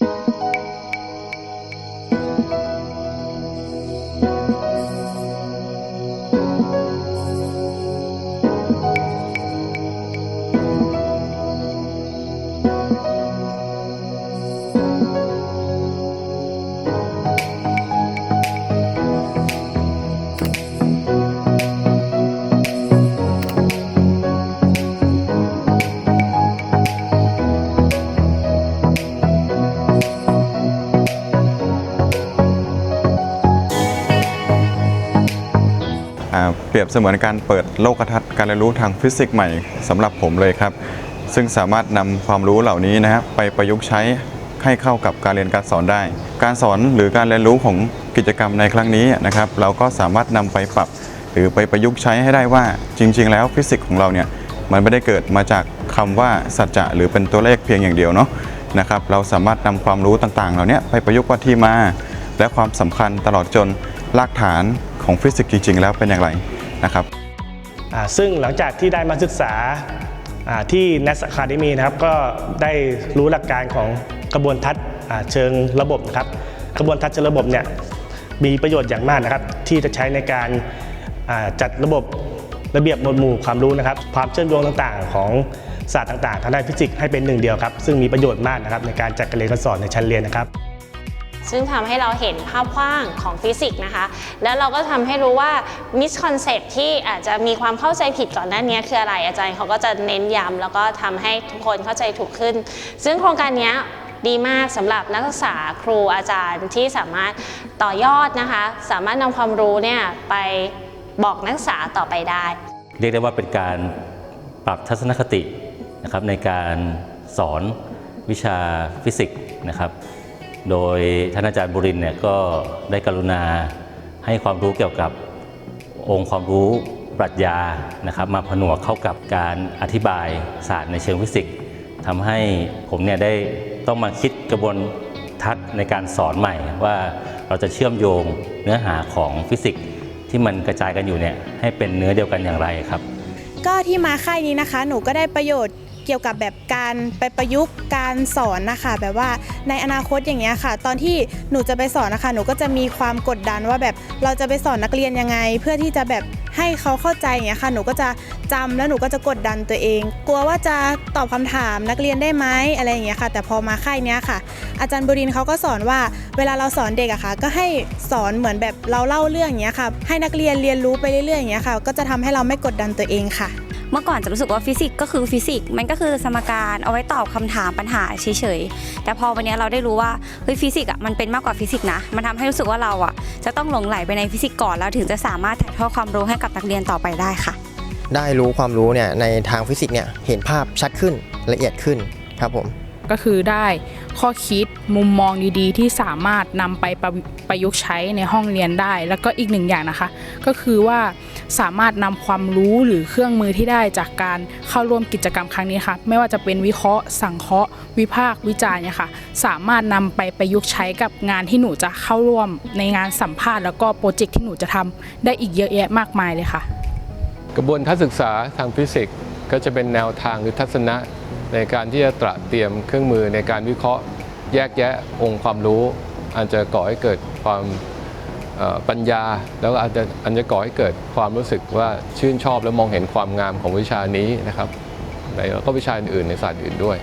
อ่า เปรียบเสมือนการเปิดโลกทัศน์การเรียนรู้ทางฟิสิกส์ใหม่สำหรับผมเลยครับ ซึ่งสามารถนำความรู้เหล่านี้นะครับไปประยุกต์ใช้ให้เข้ากับการเรียนการสอนได้ การสอนหรือการเรียนรู้ของกิจกรรมในครั้งนี้นะครับ เราก็สามารถนำไปปรับ หรือไปประยุกต์ใช้ให้ได้ว่าจริง ๆ แล้วฟิสิกส์ของเราเนี่ยมันไม่ได้เกิดมาจากคำว่าสัจจะหรือเป็นตัวเลขเพียงอย่างเดียวเนาะนะครับ เราสามารถนำความรู้ต่างๆ เหล่านี้ไปประยุกต์ว่าที่มา และความสำคัญตลอดจน รากฐานของฟิสิกส์จริง ๆ แล้วเป็นอย่างไรนะครับซึ่งหลังจากที่ได้มาศึกษาอ่าที่ NAS Academy นะครับก็ได้รู้หลักการของกระบวนทัศน์เชิงระบบนะครับ กระบวนทัศน์เชิงระบบเนี่ยมีประโยชน์อย่างมากนะครับ ที่จะใช้ในการจัดระบบระเบียบหมวดหมู่ความรู้นะครับ ความเชื่อมโยงต่างๆ ของศาสตร์ต่างๆทางด้านฟิสิกส์ให้เป็นหนึ่งเดียวครับซึ่งมีประโยชน์มากนะครับในการจัดการเรียนการสอนในชั้นเรียนนะครับ ซึ่งทำให้เราเห็นภาพกว้างของฟิสิกส์นะคะ แล้วเราก็ทำให้รู้ว่ามิสคอนเซปที่อาจจะมีความเข้าใจผิดก่อนหน้านี้คืออะไรอาจารย์เขาก็จะเน้นย้ำแล้วก็ทำให้ทุกคนเข้าใจถูกขึ้น ซึ่งโครงการนี้ดีมากสำหรับนักศึกษาครูอาจารย์ที่สามารถต่อยอดนะคะ สามารถนำความรู้เนี่ยไปบอกนักศึกษาต่อไปได้ เรียกได้ว่าเป็นการปรับทัศนคตินะครับในการสอนวิชาฟิสิกส์นะครับ โดยท่านอาจารย์บุรินเนี่ยก็ได้กรุณาให้ความรู้เกี่ยวกับองค์ความรู้ปรัชญานะครับมาผนวกเข้ากับการอธิบายศาสตร์ในเชิงฟิสิกส์ทำให้ผมเนี่ยได้ต้องมาคิดกระบวนทัศน์ในการสอนใหม่ว่าเราจะเชื่อมโยงเนื้อหาของฟิสิกส์ที่มันกระจายกันอยู่เนี่ยให้เป็นเนื้อเดียวกันอย่างไรครับ ก็ที่มาค่ายนี้นะคะ หนูก็ได้ประโยชน์ เกี่ยวกับแบบการไปประยุกต์การสอนนะคะแบบว่าในอนาคตอย่างเงี้ยค่ะ ตอนที่หนูจะไปสอนนะคะ หนูก็จะมีความกดดันว่าแบบเราจะไปสอนนักเรียนยังไง เพื่อที่จะแบบให้เขาเข้าใจอย่างเงี้ยค่ะ หนูก็จะจำแล้วหนูก็จะกดดันตัวเอง กลัวว่าจะตอบคำถามนักเรียนได้ไหมอะไรอย่างเงี้ยค่ะ แต่พอมาค่ายเนี้ยค่ะ อาจารย์บุรินเขาก็สอนว่าเวลาเราสอนเด็กอะค่ะ ก็ให้สอนเหมือนแบบเราเล่าเรื่องอย่างเงี้ยค่ะ ให้นักเรียนเรียนรู้ไปเรื่อยๆอย่างเงี้ยค่ะ ก็จะทำให้เราไม่กดดันตัวเองค่ะ เมื่อก่อนจะรู้สึกว่าฟิสิกส์ก็คือฟิสิกส์มันก็คือสมการเอาไว้ตอบคำถามปัญหาเฉยๆแต่พอวันนี้เราได้รู้ว่าเฮ้ยฟิสิกส์อะมันเป็นมากกว่าฟิสิกส์นะมันทำให้รู้สึกว่าเราอะจะต้องหลงไหลไปในฟิสิกส์ก่อนแล้วถึงจะสามารถถ่ายทอดความรู้ให้กับนักเรียนต่อไปได้ค่ะ ได้รู้ความรู้เนี่ยในทางฟิสิกส์เนี่ยเห็นภาพชัดขึ้นละเอียดขึ้นครับผมก็คือได้ ข้อคิดมุมมองดีๆ ที่สามารถนำไปประประยุกต์ใช้ในห้องเรียนได้ แล้วก็อีกหนึ่งอย่างนะคะ ก็คือว่าสามารถนำความรู้หรือเครื่องมือที่ได้จากการเข้าร่วมกิจกรรมครั้งนี้ค่ะ ไม่ว่าจะเป็นวิเคราะห์ สังเคราะห์ วิพากษ์วิจารณ์เนี่ยค่ะสามารถนำไปประยุกต์ใช้กับงานที่หนูจะเข้าร่วมในงานสัมภาษณ์แล้วก็โปรเจกต์ที่หนูจะทำได้อีกเยอะแยะมากมายเลยค่ะ กระบวนการศึกษาทางฟิสิกส์ก็จะเป็นแนวทางหรือทัศนะ ในการที่จะตระเตรียมเครื่องมือในการวิเคราะห์แยกแยะองค์ความรู้อาจจะก่อให้เกิดความปัญญา แล้วก็อาจจะอาจจะก่อให้เกิดความรู้สึกว่าชื่นชอบและมองเห็นความงามของวิชานี้นะครับในแล้วก็วิชาอื่นๆในศาสตร์อื่นด้วย